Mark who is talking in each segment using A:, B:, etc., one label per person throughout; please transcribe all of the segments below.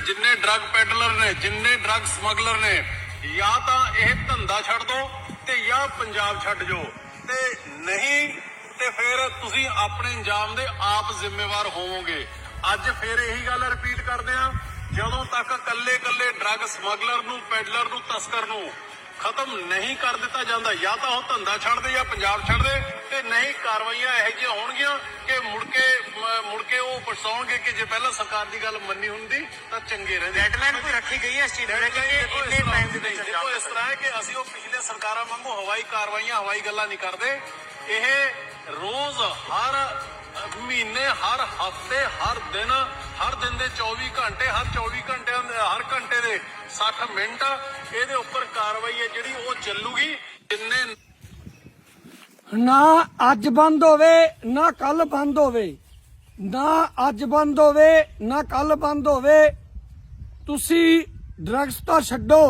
A: ਜਿੰਨੇ drug peddler ਨੇ, ਜਿੰਨੇ ਡਰੱਗ ਸਮਗਲਰ ਨੇ, ਜਾਂ ਤਾਂ ਇਹ ਧੰਦਾ ਛੱਡ ਦਿਓ ਤੇ ਜਾਂ ਪੰਜਾਬ ਛੱਡ ਜਾਓ ਤੇ ਨਹੀਂ, ਤੇ ਫਿਰ ਤੁਸੀਂ ਆਪਣੇ ਇੰਜਾਮ ਦੇ ਆਪ ਜ਼ਿੰਮੇਵਾਰ ਹੋਵੋਗੇ। ਅੱਜ ਫਿਰ ਇਹੀ ਗੱਲ ਰਿਪੀਟ ਕਰਦੇ ਆ ਜਦੋਂ ਤੱਕ ਕੱਲੇ ਕੱਲੇ ਡਰੱਗ ਸਮਗਲਰ ਨੂੰ ਪੈਡਲਰ ਨੂੰ, ਤਸਕਰ ਨੂੰ ਖਤਮ ਨਹੀਂ ਕਰ ਦਿੱਤਾ ਜਾਂਦਾ। ਜਾਂ ਤਾਂ ਉਹ ਧੰਦਾ ਛੱਡ ਦੇ ਜਾਂ ਪੰਜਾਬ ਛੱਡ ਦੇ। ਤੇ ਨਹੀਂ ਕਾਰਵਾਈਆਂ ਇਹੋ ਜਿਹੀਆਂ ਹੋਣਗੀਆਂ ਕਿ ਮੁੜ ਕੇ ਮੁੜ ਕੇ ਉਹ ਪਛਤਾਉਣਗੇ ਕਿ ਜੇ ਪਹਿਲਾਂ ਸਰਕਾਰ ਦੀ ਗੱਲ ਮੰਨੀ ਹੁੰਦੀ ਤਾਂ ਚੰਗੇ ਰਹਿੰਦੇ।
B: ਡੈਡਲਾਈਨ ਕੋਈ ਰੱਖੀ ਗਈ ਹੈ ਇਸ ਚੀਜ਼ ਲੈ ਕੇ ਇੰਨੇ ਟਾਈਮ ਦੇ ਵਿੱਚ
A: ਦੇਖੋ ਇਸ ਤਰ੍ਹਾਂ ਹੈ ਕਿ ਅਸੀਂ ਉਹ ਪਿਛਲੇ ਸਰਕਾਰਾਂ ਵਾਂਗੂ ਹਵਾਈ ਕਾਰਵਾਈਆਂ ਹਵਾਈ ਗੱਲਾਂ ਨਹੀਂ ਕਰਦੇ। ਇਹ ਰੋਜ਼ ਹਰ ਮਹੀਨੇ ਹਰ ਹਫ਼ਤੇ, ਹਰ ਦਿਨ ਹਰ ਦਿਨ ਦੇ 24 ਘੰਟੇ, ਹਰ 24 ਘੰਟਿਆਂ ਹਰ ਘੰਟੇ ਦੇ 60 ਮਿੰਟ ਇਹਦੇ ਉੱਪਰ ਕਾਰਵਾਈ ਹੈ ਜਿਹੜੀ ਉਹ ਚੱਲੂਗੀ। ਜਿੰਨੇ
C: ਨਾ ਅੱਜ ਬੰਦ ਹੋਵੇ, ਨਾ ਕੱਲ ਬੰਦ ਹੋਵੇ। ਨਾ ਅੱਜ ਬੰਦ ਹੋਵੇ, ਨਾ ਕੱਲ ਬੰਦ ਹੋਵੇ। ਤੁਸੀਂ ਡਰੱਗਸ ਤਾਂ ਛੱਡੋ।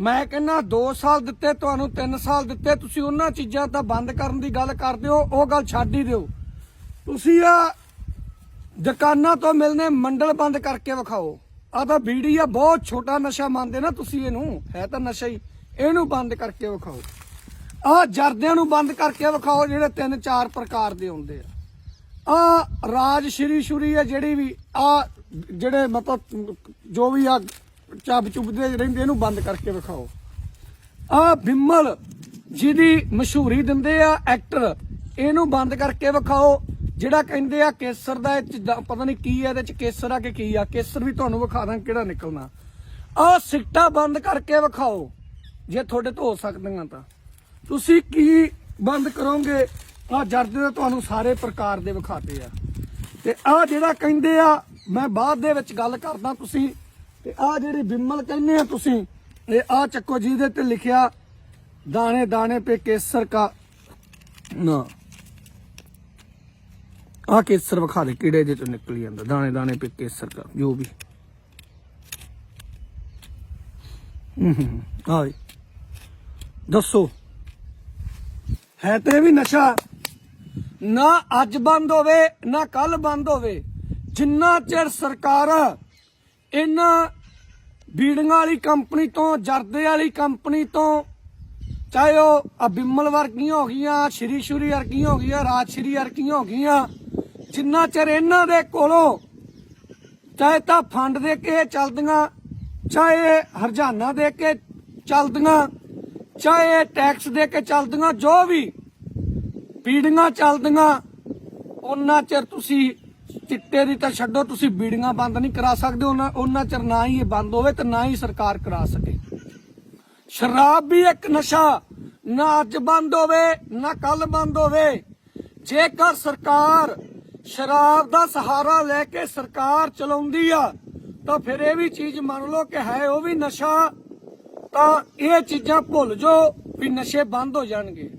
C: ਮੈਂ ਕਹਿੰਦਾ 2 ਸਾਲ ਦਿੱਤੇ, ਤੁਹਾਨੂੰ 3 ਸਾਲ ਦਿੱਤੇ। ਤੁਸੀਂ ਉਹਨਾਂ ਚੀਜ਼ਾਂ ਤਾਂ ਬੰਦ ਕਰਨ ਦੀ ਗੱਲ ਕਰਦੇ ਹੋ, ਉਹ ਗੱਲ ਛੱਡ ਹੀ ਦਿਓ। ਤੁਸੀਂ ਆ ਦੁਕਾਨਾਂ ਤੋਂ ਮਿਲਨੇ ਮੰਡਲ ਬੰਦ ਕਰਕੇ ਵਿਖਾਓ। ਆ ਤਾਂ ਬੀੜੀ ਆ, ਬਹੁਤ ਛੋਟਾ ਨਸ਼ਾ ਮੰਨਦੇ ਨਾ ਤੁਸੀਂ ਇਹਨੂੰ। ਹੈ ਤਾਂ ਨਸ਼ਾ ਹੀ। ਇਹਨੂੰ ਬੰਦ ਕਰਕੇ ਵਿਖਾਓ। ਆ ਜਰਦਿਆਂ ਨੂੰ ਬੰਦ ਕਰਕੇ ਵਿਖਾਓ ਜਿਹੜੇ ਤਿੰਨ ਚਾਰ ਪ੍ਰਕਾਰ ਦੇ ਹੁੰਦੇ ਆ। ਆ ਰਾਜ ਸ਼੍ਰੀ ਸ਼ੁਰੀ ਆ ਜਿਹੜੀ ਵੀ ਆ ਜਿਹੜੇ ਮਤਲਬ ਜੋ ਵੀ ਆ ਚੱਬ ਚੁੱਬਦੇ ਰਹਿੰਦੇ ਇਹਨੂੰ ਬੰਦ ਕਰਕੇ ਵਿਖਾਓ। ਆ ਬਿਮਲ ਜਿਹਦੀ ਮਸ਼ਹੂਰੀ ਦਿੰਦੇ ਆ ਐਕਟਰ, ਇਹਨੂੰ ਬੰਦ ਕਰਕੇ ਵਿਖਾਓ। ਜਿਹੜਾ ਕਹਿੰਦੇ ਆ ਕੇਸਰ ਦਾ ਇਹ 'ਚ ਦ- ਪਤਾ ਨਹੀਂ ਕੀ ਆ, ਇਹਦੇ ਚ ਕੇਸਰ ਆ ਕਿ ਕੀ ਆ? ਕੇਸਰ ਵੀ ਤੁਹਾਨੂੰ ਵਿਖਾ ਦਾਂ ਕਿਹੜਾ ਨਿਕਲਣਾ। ਆ ਸਿੱਟਾ ਬੰਦ ਕਰਕੇ ਵਿਖਾਓ, ਜੇ ਤੁਹਾਡੇ ਤੋਂ ਹੋ ਸਕਦੀਆਂ ਤਾਂ। ਤੁਸੀਂ ਕੀ ਬੰਦ ਕਰੋਗੇ? ਆ ਜਰਦੇ ਦੇ ਤੁਹਾਨੂੰ ਸਾਰੇ ਪ੍ਰਕਾਰ ਦੇ ਵਿਖਾਤੇ ਆ। ਤੇ ਆ ਜਿਹੜਾ ਕਹਿੰਦੇ ਆ, ਮੈਂ ਬਾਅਦ ਦੇ ਵਿੱਚ ਗੱਲ ਕਰਦਾ ਤੁਸੀਂ। ਤੇ ਆ ਜਿਹੜੀ ਬਿਮਲ ਕਹਿੰਦੇ ਆ ਤੁਸੀਂ, ਇਹ ਆ ਚੱਕੋ ਜੀ ਜਿਹਦੇ ਤੇ ਲਿਖਿਆ ਦਾਣੇ ਦਾਣੇ ਪੇ ਕੇਸਰ ਕਾ ਨਾ। ਆ ਕੇਸਰ ਵਿਖਾ ਦੇ, ਕੀੜੇ ਜੇ ਚੋਂ ਨਿਕਲੀ ਜਾਂਦਾ, ਦਾਣੇ ਦਾਣੇ ਪੇ ਕੇਸਰ ਕਾ ਜੋ ਵੀ। ਹੂੰ ਦੱਸੋ, ਹੈ ਤੇ ਵੀ ਨਸ਼ਾ? ਨਾ ਅੱਜ ਬੰਦ ਹੋਵੇ, ਨਾ ਕੱਲ ਬੰਦ ਹੋਵੇ। ਜਿੰਨਾ ਚਿਰ ਸਰਕਾਰ ਇਹਨਾਂ ਬੀੜੀਆਂ ਵਾਲੀ ਕੰਪਨੀ ਤੋਂ, ਜਰਦੇ ਵਾਲੀ ਕੰਪਨੀ ਤੋਂ, ਚਾਹੇ ਉਹ ਅਬਿਮਲ ਵਰਗੀਆਂ ਹੋ ਗਈਆਂ, ਸ਼੍ਰੀ ਸ਼ੁਰੀ ਵਰਗੀਆਂ ਹੋ ਗਈਆਂ, ਰਾਜ ਸ਼੍ਰੀ ਵਰਗੀਆਂ ਹੋ ਗਈਆਂ ਜਿੰਨਾ ਚਿਰ ਇਹਨਾਂ ਦੇ ਕੋਲੋਂ ਚਾਹੇ ਤਾਂ ਫੰਡ ਦੇ ਕੇ ਇਹ ਚੱਲਦੀਆਂ, ਚਾਹੇ ਹਰਜਾਨਾ ਦੇ ਕੇ ਚੱਲਦੀਆਂ, ਚਾਹੇ ਟੈਕਸ ਦੇ ਕੇ ਚੱਲਦੀਆਂ, ਜੋ ਵੀ ਬੀੜੀਆਂ ਚੱਲਦੀਆਂ, ਉਹਨਾਂ ਚਿਰ ਤੁਸੀਂ ਚਿੱਟੇ ਦੀ ਤਾਂ ਛੱਡੋ, ਤੁਸੀਂ ਬੀੜੀਆਂ ਬੰਦ ਨਹੀਂ ਕਰਾ ਸਕਦੇ, ਉਹਨਾਂ ਉਹਨਾਂ ਚਿਰ ਨਾ ਹੀ ਇਹ ਬੰਦ ਹੋਵੇ ਤੇ ਨਾ ਹੀ ਸਰਕਾਰ ਕਰਾ ਸਕੇ। ਸ਼ਰਾਬ ਵੀ ਇੱਕ ਨਸ਼ਾ, ਨਾ ਅੱਜ ਬੰਦ ਹੋਵੇ, ਨਾ ਕੱਲ ਬੰਦ ਹੋਵੇ। ਜੇਕਰ ਸਰਕਾਰ ਸ਼ਰਾਬ ਦਾ ਸਹਾਰਾ ਲੈ ਕੇ ਸਰਕਾਰ ਚਲਾਉਂਦੀ ਆ, ਤਾਂ ਫਿਰ ਇਹ ਵੀ ਚੀਜ਼ ਮੰਨ ਲਓ ਕਿ ਹੈ, ਉਹ ਵੀ ਨਸ਼ਾ, ਤਾਂ ਇਹ ਚੀਜ਼ਾਂ ਭੁੱਲ ਜਾਓ ਵੀ ਨਸ਼ੇ ਬੰਦ ਹੋ ਜਾਣਗੇ।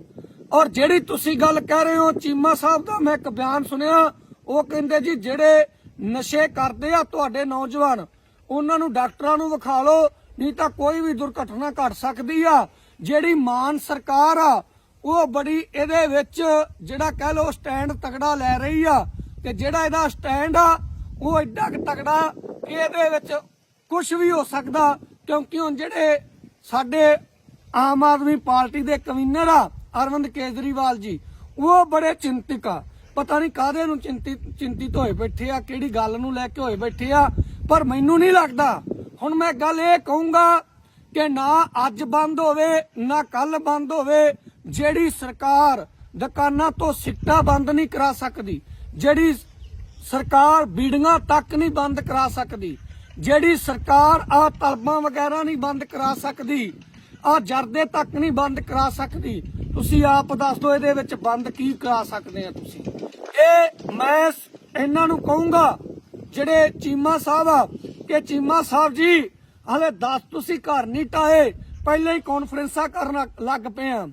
C: ਔਰ ਜਿਹੜੀ ਤੁਸੀਂ ਗੱਲ ਕਹਿ ਰਹੇ ਹੋ, ਚੀਮਾ ਸਾਹਿਬ ਦਾ ਮੈਂ ਇੱਕ ਬਿਆਨ ਸੁਣਿਆ, ਉਹ ਕਹਿੰਦੇ ਜੀ, ਜਿਹੜੇ ਨਸ਼ੇ ਕਰਦੇ ਆ ਤੁਹਾਡੇ ਨੌਜਵਾਨ, ਉਹਨਾਂ ਨੂੰ ਡਾਕਟਰਾਂ ਨੂੰ ਵਿਖਾ ਲਓ, ਨਹੀਂ ਤਾਂ ਕੋਈ ਵੀ ਦੁਰਘਟਨਾ ਘਟ ਸਕਦੀ ਆ। ਜਿਹੜੀ ਮਾਨ ਸਰਕਾਰ ਆ ਉਹ ਬੜੀ ਇਹਦੇ ਵਿੱਚ ਜਿਹੜਾ ਕਹਿ ਲੋ ਸਟੈਂਡ ਤਕੜਾ ਲੈ ਰਹੀ ਆ ਤੇ ਜਿਹੜਾ ਇਹਦਾ ਸਟੈਂਡ ਆ, ਉਹ ਐਡਾ ਕੁ ਕਿ ਇਹਦੇ ਵਿੱਚ ਕੁਝ ਵੀ ਹੋ ਸਕਦਾ, ਕਿਉਂਕਿ ਹੁਣ ਜਿਹੜੇ ਸਾਡੇ ਆਮ ਆਦਮੀ ਪਾਰਟੀ ਦੇ ਕਨਵੀਨਰ ਆ, ਅਰਵਿੰਦ ਕੇਜਰੀਵਾਲ ਜੀ, ਉਹ ਬੜੇ ਚਿੰਤਕ ਆ। ਪਤਾ ਨਹੀਂ ਕਾਹਦੇ ਨੂੰ ਚਿੰਤਿਤ ਚਿੰਤਿਤ ਹੋਏ ਬੈਠੇ ਆ, ਕਿਹੜੀ ਗੱਲ ਨੂੰ ਲੈ ਕੇ ਹੋਏ ਬੈਠੇ ਆ, ਪਰ ਮੈਨੂੰ ਨਹੀਂ ਲੱਗਦਾ। ਹੁਣ ਮੈਂ ਗੱਲ ਇਹ ਕਹੂੰਗਾ ਕਿ ਨਾ ਅੱਜ ਬੰਦ ਹੋਵੇ, ਨਾ ਕੱਲ ਬੰਦ ਹੋਵੇ ਜਿਹੜੀ ਸਰਕਾਰ ਦੁਕਾਨਾਂ ਤੋਂ ਸਿੱਟਾ ਬੰਦ ਨਹੀਂ ਕਰਾ ਸਕਦੀ, ਜਿਹੜੀ ਸਰਕਾਰ ਬੀੜੀਆਂ ਤੱਕ ਨਹੀਂ ਬੰਦ ਕਰਾ ਸਕਦੀ, ਜਿਹੜੀ ਸਰਕਾਰ ਆ ਤਲਬਾਂ ਵਗੈਰਾ ਨਹੀਂ ਬੰਦ ਕਰਾ ਸਕਦੀ, ਆ ਜਰਦੇ ਤੱਕ ਨਹੀਂ ਬੰਦ ਕਰਾ ਸਕਦੀ, ਤੁਸੀਂ ਆਪ ਦੱਸ ਦਿਓ ਇਹਦੇ ਵਿੱਚ ਬੰਦ ਕੀ ਕਰਾ ਸਕਦੇ ਆ ਤੁਸੀਂ। ਇਹ ਮੈਂ ਇਹਨਾਂ ਨੂੰ ਕਹੂੰਗਾ, ਜਿਹੜੇ ਚੀਮਾ ਸਾਹਿਬ ਆ, ਕਿ ਚੀਮਾ ਸਾਹਿਬ ਜੀ, ਹਲੇ 10 ਤੁਸੀਂ ਘਰ ਨਹੀਂ ਟਾਏ ਪਹਿਲਾਂ ਹੀ ਕਾਨਫਰੰਸਾਂ ਕਰਨ ਲੱਗ ਪਏ ਆ।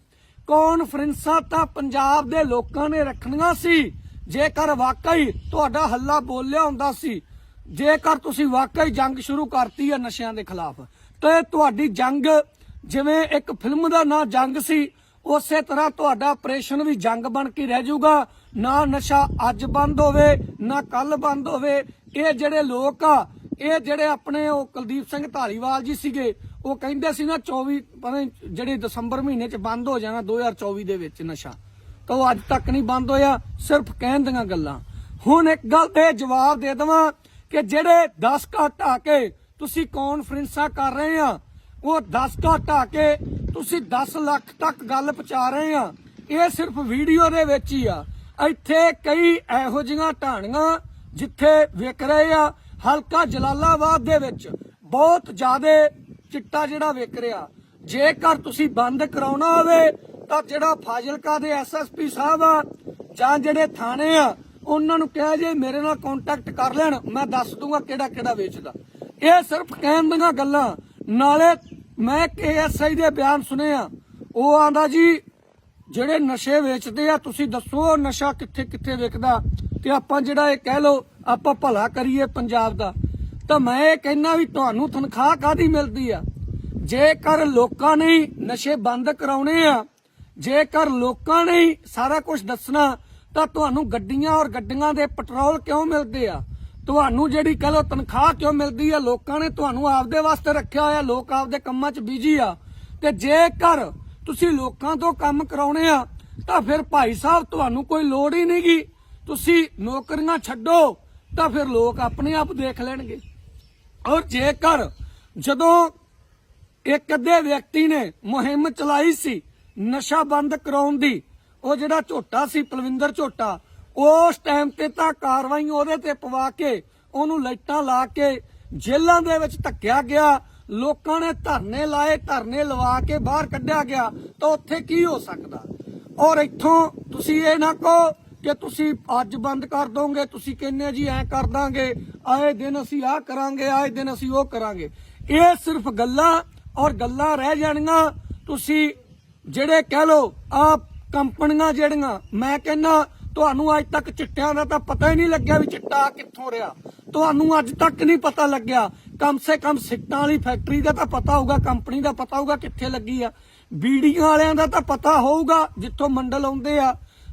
C: ਕਾਨਫਰੰਸਾਂ ਤਾਂ ਪੰਜਾਬ ਦੇ ਲੋਕਾਂ ਨੇ ਰੱਖਣੀਆਂ ਸੀ। ਜੇਕਰ ਵਾਕਈ ਤੁਹਾਡਾ ਹੱਲਾ ਬੋਲਿਆ ਹੁੰਦਾ ਸੀ, ਜੇਕਰ ਤੁਸੀਂ ਵਾਕਈ ਜੰਗ ਸ਼ੁਰੂ ਕਰਤੀ ਹੈ ਨਸ਼ਿਆਂ ਦੇ ਖਿਲਾਫ, ਤੇ ਤੁਹਾਡੀ ਜੰਗ, ਜਿਵੇਂ ਇੱਕ ਫਿਲਮ ਦਾ ਨਾਂ ਜੰਗ ਸੀ ਉਸੇ ਤਰ੍ਹਾਂ ਤੁਹਾਡਾ ਆਪਰੇਸ਼ਨ ਵੀ ਜੰਗ ਬਣ ਕੇ ਰਹਿ ਜਾਊਗਾ। ਨਾ ਨਸ਼ਾ ਅੱਜ ਬੰਦ ਹੋਵੇ, ਨਾ ਕੱਲ ਬੰਦ ਹੋਵੇ। ਇਹ ਜਿਹੜੇ ਲੋਕ ਆ, ਇਹ ਜਿਹੜੇ ਆਪਣੇ ਉਹ ਕੁਲਦੀਪ ਸਿੰਘ ਢਾਲੀਵਾਲ ਜੀ ਸੀਗੇ, ਉਹ ਕਹਿੰਦੇ ਸੀ ਨਾ 24 ਪਤਾ ਜਿਹੜੇ ਦਸੰਬਰ ਮਹੀਨੇ ਚ ਬੰਦ ਹੋ ਜਾਣਾ 2024 ਦੇ ਵਿੱਚ ਨਸ਼ਾ। ਤਾਂ ਉਹ ਅੱਜ ਤੱਕ ਨਹੀਂ ਬੰਦ ਹੋਇਆ, ਸਿਰਫ ਕਹਿਣ ਦੀਆਂ ਗੱਲਾਂ। ਹੁਣ ਇੱਕ ਗੱਲ ਤੇ ਜਵਾਬ ਦੇ ਦਵਾਂ ਕਿ ਜਿਹੜੇ 10 ਘਟਾ ਕੇ ਤੁਸੀਂ ਕਾਨਫਰੰਸਾਂ ਕਰ ਰਹੇ ਆ, ਉਹ 10 ਘੱਟ ਕੇ ਤੁਸੀਂ 10 ਲੱਖ ਤੱਕ ਗੱਲ ਪਹੁੰਚਾ ਰਹੇ ਆ। ਇਹ ਸਿਰਫ ਵੀਡੀਓ ਦੇ ਵਿੱਚ ਹੀ ਆ। ਇੱਥੇ ਕਈ ਇਹੋ ਜਿਹੀਆਂ ਢਾਣੀਆਂ ਜਿੱਥੇ ਵਿਕ ਰਹੇ ਆ। ਹਲਕਾ ਜਲਾਲਾਬਾਦ ਦੇ ਵਿੱਚ ਬਹੁਤ ਜ਼ਿਆਦਾ ਚਿੱਟਾ ਜਿਹੜਾ ਵਿਕ ਰਿਹਾ। ਜੇਕਰ ਤੁਸੀਂ ਬੰਦ ਕਰਾਉਣਾ ਹੋਵੇ, ਤਾਂ ਜਿਹੜਾ ਫਾਜ਼ਿਲਕਾ ਦੇ ਐਸਐਸਪੀ ਸਾਹਿਬ ਆ, ਜਾਂ ਜਿਹੜੇ ਥਾਣੇ ਆ, ਉਹਨਾਂ ਨੂੰ ਕਿਹਾ ਜੇ ਮੇਰੇ ਨਾਲ ਕੰਟੈਕਟ ਕਰ ਲੈਣ, ਮੈਂ ਦੱਸ ਦੂੰਗਾ ਕਿਹੜਾ ਕਿਹੜਾ ਵੇਚਦਾ। ਇਹ ਸਿਰਫ ਕਹਿਣ ਦੀਆਂ ਗੱਲਾਂ। ਨਾਲੇ ਮੈਂ ਕੇਐਸਆਈ ਦੇ ਬਿਆਨ ਸੁਨੇ ਆ। ਉਹ ਆਂਦਾ ਜੀ, ਜਿਹੜੇ ਨਸ਼ੇ ਵੇਚਦੇ ਆ, ਤੁਸੀਂ ਦੱਸੋ ਨਸ਼ਾ ਕਿੱਥੇ ਕਿੱਥੇ ਵਿਕਦਾ? ਤੇ ਆਪਾਂ ਜਿਹੜਾ ਇਹ ਕਹਿ ਲੋ ਆਪਾਂ ਭਲਾ ਕਰੀਏ ਪੰਜਾਬ ਦਾ। ਤਾਂ ਮੈਂ ਇਹ ਕਹਿਣਾ ਵੀ ਤੁਹਾਨੂੰ ਤਨਖਾਹ ਕਾਦੀ ਮਿਲਦੀ ਆ? ਜੇਕਰ ਲੋਕਾਂ ਨੇ ਹੀ ਨਸ਼ੇ ਬੰਦ ਕਰਾਉਣੇ ਆ, ਜੇਕਰ ਲੋਕਾਂ ਨੇ ਸਾਰਾ ਕੁਝ ਦੱਸਣਾ, ਤਾਂ ਤੁਹਾਨੂੰ ਗੱਡੀਆਂ ਔਰ ਗੱਡੀਆਂ ਦੇ ਪੈਟਰੋਲ ਕਿਉਂ ਮਿਲਦੇ ਆ? ਤੁਹਾਨੂੰ ਜਿਹੜੀ ਕਹ ਲੋ ਤਨਖਾਹ ਕਿਉਂ ਮਿਲਦੀ ਆ, ਲੋਕਾਂ ਨੇ ਤੁਹਾਨੂੰ ਆਪਦੇ ਵਾਸਤੇ ਰੱਖਿਆ ਹੋਇਆ, ਲੋਕ ਆਪਦੇ ਕੰਮਾਂ 'ਚ ਬਿਜ਼ੀ ਆ। ਤੇ ਜੇਕਰ ਤੁਸੀਂ ਲੋਕਾਂ ਤੋਂ ਕੰਮ ਕਰਾਉਣੇ ਆ, ਤਾਂ ਫਿਰ ਭਾਈ ਸਾਹਿਬ, ਤੁਹਾਨੂੰ ਕੋਈ ਲੋੜ ਹੀ ਨਹੀਂਗੀ। ਤੁਸੀਂ ਨੌਕਰੀਆਂ ਛੱਡੋ, ਤਾਂ ਫਿਰ ਲੋਕ ਆਪਣੇ ਆਪ ਦੇਖ ਲੈਣਗੇ। ਔਰ ਜੇਕਰ ਜਦੋਂ ਇੱਕ ਅੱਧੇ ਵਿਅਕਤੀ ਨੇ ਮੁਹਿੰਮ ਚਲਾਈ ਸੀ, ਨਸ਼ਾ ਬੰਦ ਕਰਾਉਣ ਦੀ, ਉਹ ਜਿਹੜਾ ਝੋਟਾ ਸੀ, ਪਲਵਿੰਦਰ ਝੋਟਾ ਉਸ ਟਾਈਮ ਤੇ ਤਾਂ ਕਾਰਵਾਈ ਉਹਦੇ ਤੇ ਪਵਾ ਕੇ, ਉਹਨੂੰ ਲਾਈਟਾਂ ਲਾ ਕੇ ਜੇਲ੍ਹਾਂ ਦੇ ਵਿੱਚ ਧੱਕਿਆ ਗਿਆ। ਲੋਕਾਂ ਨੇ ਧਰਨੇ ਲਾਏ, ਧਰਨੇ ਲਵਾ ਕੇ ਬਾਹਰ ਕੱਢਿਆ ਗਿਆ ਤਾਂ ਉੱਥੇ ਕੀ ਹੋ ਸਕਦਾ? ਔਰ ਇੱਥੋਂ ਤੁਸੀਂ ਇਹ ਨਾ ਕਹੋ ਕਿ ਤੁਸੀਂ ਅੱਜ ਬੰਦ ਕਰ ਦੋਗੇ, ਤੁਸੀਂ ਕਹਿੰਦੇ ਜੀ ਐ ਕਰ ਦਾਂਗੇ, ਆਏ ਦਿਨ ਅਸੀਂ ਆਹ ਕਰਾਂਗੇ, ਆਏ ਦਿਨ ਅਸੀਂ ਉਹ ਕਰਾਂਗੇ। ਇਹ ਸਿਰਫ ਗੱਲਾਂ ਔਰ ਗੱਲਾਂ ਰਹਿ ਜਾਣੀਆਂ। ਤੁਸੀਂ ਜਿਹੜੇ ਕਹਿ ਲੋ ਆ ਕੰਪਨੀਆਂ ਜਿਹੜੀਆਂ, ਮੈਂ ਕਹਿੰਦਾ ਤੁਹਾਨੂੰ ਅੱਜ ਤੱਕ ਚਿੱਟਿਆਂ ਦਾ ਤਾਂ ਪਤਾ ਹੀ ਨਹੀਂ ਲੱਗਿਆ ਵੀ ਚਿੱਟਾ ਕਿੱਥੋਂ ਰਿਹਾ। ਤੁਹਾਨੂੰ ਅੱਜ ਤੱਕ ਨਹੀਂ ਪਤਾ ਲੱਗਿਆ। ਕਮ ਸੇ ਕਮ ਸਿੱਟਾਂ ਵਾਲੀ ਫੈਕਟਰੀ ਦਾ ਤਾਂ ਪਤਾ ਹੋਊਗਾ, ਕੰਪਨੀ ਦਾ ਪਤਾ ਹੋਊਗਾ ਕਿੱਥੇ ਲੱਗੀ ਆ। ਬੀੜੀਆਂ ਵਾਲਿਆਂ ਦਾ ਤਾਂ ਪਤਾ ਹੋਊਗਾ ਜਿੱਥੋਂ ਮੰਡਲ ਆਉਂਦੇ ਆ।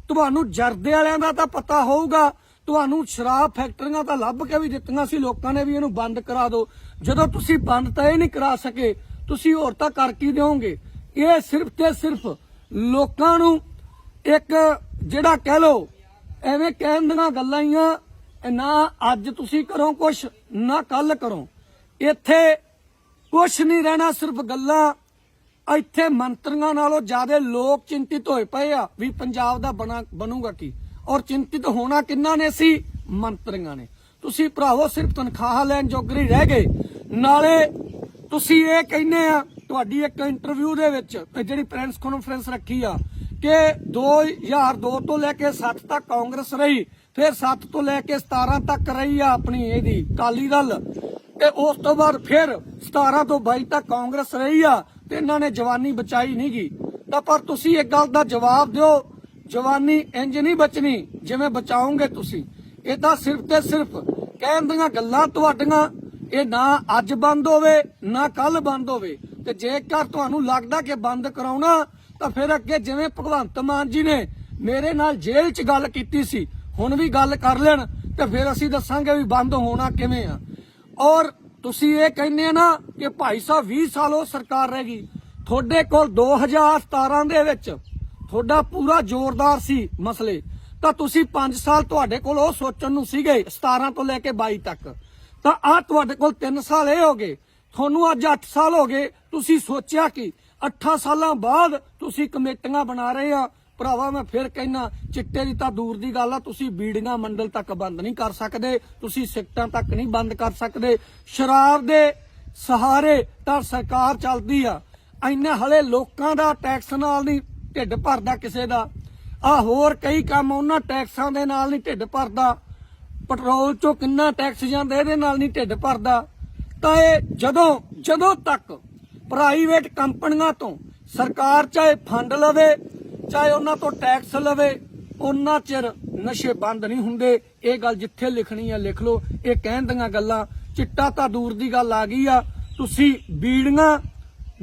C: ਤੁਹਾਨੂੰ ਜਰਦੇ ਵਾਲਿਆਂ ਦਾ ਤਾਂ ਪਤਾ ਹੋਊਗਾ। ਤੁਹਾਨੂੰ ਸ਼ਰਾਬ ਫੈਕਟਰੀਆਂ ਤਾਂ ਲੱਭ ਕੇ ਵੀ ਦਿੱਤੀਆਂ ਸੀ, ਲੋਕਾਂ ਨੇ ਵੀ ਇਹਨੂੰ ਬੰਦ ਕਰਾ ਦਿਓ ਜਦੋਂ ਤੁਸੀਂ ਬੰਦ ਤਾਂ ਇਹ ਨਹੀਂ ਕਰਾ ਸਕੇ, ਤੁਸੀਂ ਹੋਰ ਤਾਂ ਕਰ ਕੀ ਦਿਓਗੇ? ਇਹ ਸਿਰਫ ਤੇ ਸਿਰਫ ਲੋਕਾਂ ਨੂੰ ਇੱਕ ਜਿਹੜਾ ਕਹਿ ਲੋ ਐਵੇਂ ਕਹਿਣ ਦੀਆਂ ਗੱਲਾਂ ਹੀ ਆ ਨਾ ਅੱਜ ਤੁਸੀਂ ਕਰੋ ਕੁਛ, ਨਾ ਕੱਲ ਕਰੋ। ਇੱਥੇ ਕੁਛ ਨਹੀਂ ਰਹਿਣਾ, ਸਿਰਫ ਗੱਲਾਂ। ਇੱਥੇ ਮੰਤਰੀਆਂ ਨਾਲੋਂ ਜ਼ਿਆਦਾ ਲੋਕ ਚਿੰਤਿਤ ਹੋਏ ਪਏ ਆ ਵੀ ਪੰਜਾਬ ਦਾ ਬਣਾ, ਬਣੂਗਾ ਕੀ। ਔਰ ਚਿੰਤਿਤ ਹੋਣਾ ਕਿੰਨਾ ਨੇ ਸੀ? ਮੰਤਰੀਆਂ ਨੇ। ਤੁਸੀਂ ਭਰਾਵੋ, ਸਿਰਫ ਤਨਖਾਹ ਲੈਣ ਜੋਗਰੀ ਰਹਿ ਗਏ। ਨਾਲੇ ਤੁਸੀਂ ਇਹ ਕਹਿੰਦੇ ਆ, ਤੁਹਾਡੀ ਇੱਕ ਇੰਟਰਵਿਊ ਦੇ ਵਿੱਚ ਜਿਹੜੀ ਪ੍ਰੈਸ ਕਾਨਫਰੰਸ ਰੱਖੀ ਆ ਕਿ 2002 ਤੋਂ ਲੈ ਕੇ 7 ਤੱਕ ਕਾਂਗਰਸ ਰਹੀ, ਫਿਰ 7 ਤੋਂ ਲੈ ਕੇ 17 ਤੱਕ ਰਹੀ ਆ ਆਪਣੀ ਇਹਦੀ ਕਾਲੀ ਦਲ। ਤੇ ਉਸ ਤੋਂ ਬਾਅਦ ਫਿਰ 17 ਤੋਂ 22 ਤੱਕ ਕਾਂਗਰਸ ਰਹੀ ਆ, ਤੇ ਇਹਨਾਂ ਨੇ ਜਵਾਨੀ ਬਚਾਈ ਨਹੀਂਗੀ ਤਾਂ ਪਰ ਤੁਸੀਂ ਇੱਕ ਗੱਲ ਦਾ ਜਵਾਬ ਦਿਓ, ਜਵਾਨੀ ਇੰਜ ਨਹੀਂ ਬਚਣੀ ਜਿਵੇਂ ਬਚਾਓਗੇ ਤੁਸੀਂ। ਇਹ ਤਾਂ ਸਿਰਫ ਤੇ ਸਿਰਫ ਕਹਿਣ ਦੀਆਂ ਗੱਲਾਂ ਤੁਹਾਡੀਆਂ, ਇਹ ਨਾ ਅੱਜ ਬੰਦ ਹੋਵੇ, ਨਾ ਕੱਲ ਬੰਦ ਹੋਵੇ। ਤੇ ਜੇਕਰ ਤੁਹਾਨੂੰ ਲੱਗਦਾ ਕਿ ਬੰਦ ਕਰਾਉਣਾ ਤਾਂ ਫਿਰ ਅੱਗੇ ਜਿਵੇਂ ਭਗਵੰਤ ਮਾਨ ਜੀ ਨੇ ਮੇਰੇ ਨਾਲ ਜੇਲ੍ਹ 'ਚ ਗੱਲ ਕੀਤੀ ਸੀ, ਹੁਣ ਵੀ ਗੱਲ ਕਰ ਲੈਣ ਤੇ ਫਿਰ ਅਸੀਂ ਦੱਸਾਂਗੇ ਵੀ ਬੰਦ ਹੋਣਾ ਕਿਵੇਂ ਆ। ਔਰ ਤੁਸੀਂ ਇਹ ਕਹਿੰਦੇ ਨਾ ਕਿ ਭਾਈ ਸਾਹਿਬ 20 ਸਾਲ ਉਹ ਸਰਕਾਰ ਰਹਿ ਗਈ। ਤੁਹਾਡੇ ਕੋਲ 2017 ਦੇ ਵਿੱਚ ਤੁਹਾਡਾ ਪੂਰਾ ਜ਼ੋਰਦਾਰ ਸੀ ਮਸਲੇ। ਤਾਂ ਤੁਸੀਂ 5 ਸਾਲ ਤੁਹਾਡੇ ਕੋਲ ਉਹ ਸੋਚਣ ਨੂੰ ਸੀਗੇ 17 ਤੋਂ ਲੈ ਕੇ 22 ਤੱਕ। ਤਾਂ ਆ ਤੁਹਾਡੇ ਕੋਲ 3 ਸਾਲ ਇਹ ਹੋ ਗਏ। ਤੁਹਾਨੂੰ ਅੱਜ 8 ਸਾਲ ਹੋ ਗਏ। ਤੁਸੀਂ ਸੋਚਿਆ ਕਿ 8 ਸਾਲਾਂ ਬਾਅਦ ਤੁਸੀਂ ਕਮੇਟੀਆਂ ਬਣਾ ਰਹੇ ਆ। ਭਰਾਵਾ, ਮੈਂ ਫਿਰ ਕਹਿਣਾ ਚਿੱਟੇ ਦੀ ਤਾਂ ਦੂਰ ਦੀ ਗੱਲ ਆ, ਤੁਸੀਂ ਬੀੜੀਆਂ ਮੰਡਲ ਤੱਕ ਬੰਦ ਨਹੀਂ ਕਰ ਸਕਦੇ, ਤੁਸੀਂ ਸਿਗਟਾਂ ਤੱਕ ਨਹੀਂ ਬੰਦ ਕਰ ਸਕਦੇ। ਸ਼ਰਾਬ ਦੇ ਸਹਾਰੇ ਤਾਂ ਸਰਕਾਰ ਚੱਲਦੀ ਆ। ਇੰਨਾ ਹਲੇ ਲੋਕਾਂ ਦਾ ਟੈਕਸ ਨਾਲ ਨਹੀਂ ਢਿੱਡ ਭਰਦਾ ਕਿਸੇ ਦਾ। ਆ ਹੋਰ ਕਈ ਕੰਮ ਉਹਨਾਂ ਟੈਕਸਾਂ ਦੇ ਨਾਲ ਨਹੀਂ ਢਿੱਡ ਭਰਦਾ। ਪੈਟਰੋਲ ਚੋਂ ਕਿੰਨਾ ਟੈਕਸ ਜਾਂਦਾ ਇਹਦੇ ਨਾਲ ਨਹੀਂ ਢਿੱਡ ਭਰਦਾ। ਤਾਂ ਇਹ ਜਦੋਂ ਜਦੋਂ ਤੱਕ ਪ੍ਰਾਈਵੇਟ ਕੰਪਨੀਆਂ ਤੋਂ ਸਰਕਾਰ ਚਾਹੇ ਫੰਡ ਲਵੇ, ਚਾਹੇ ਉਹਨਾਂ ਤੋਂ ਟੈਕਸ ਲਵੇ, ਉਹਨਾਂ ਚਿਰ ਨਸ਼ੇ ਬੰਦ ਨਹੀਂ ਹੁੰਦੇ। ਇਹ ਗੱਲ ਜਿੱਥੇ ਲਿਖਣੀ ਆ, ਲਿਖ ਲਓ। ਇਹ ਕਹਿਣ ਦੀਆਂ ਗੱਲਾਂ, ਚਿੱਟਾ ਤਾਂ ਦੂਰ ਦੀ ਗੱਲ ਆ ਗਈ ਆ। ਤੁਸੀਂ ਬੀੜੀਆਂ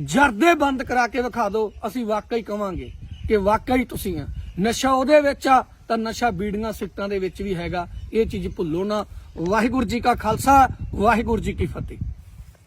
C: ਜਰਦੇ ਬੰਦ ਕਰਾ ਕੇ ਵਿਖਾ ਦਿਓ, ਅਸੀਂ ਵਾਕਈ ਕਵਾਂਗੇ ਕਿ ਵਾਕਈ ਤੁਸੀਂ ਆ। ਨਸ਼ਾ ਉਹਦੇ ਵਿੱਚ ਆ, ਤਾਂ ਨਸ਼ਾ ਬੀੜੀਆਂ ਸਿੱਟਾਂ ਦੇ ਵਿੱਚ ਵੀ ਹੈਗਾ। ਇਹ ਚੀਜ਼ ਭੁੱਲੋ ਨਾ। ਵਾਹਿਗੁਰੂ ਜੀ ਕਾ ਖਾਲਸਾ, ਵਾਹਿਗੁਰੂ ਜੀ ਕੀ ਫਤਿਹ।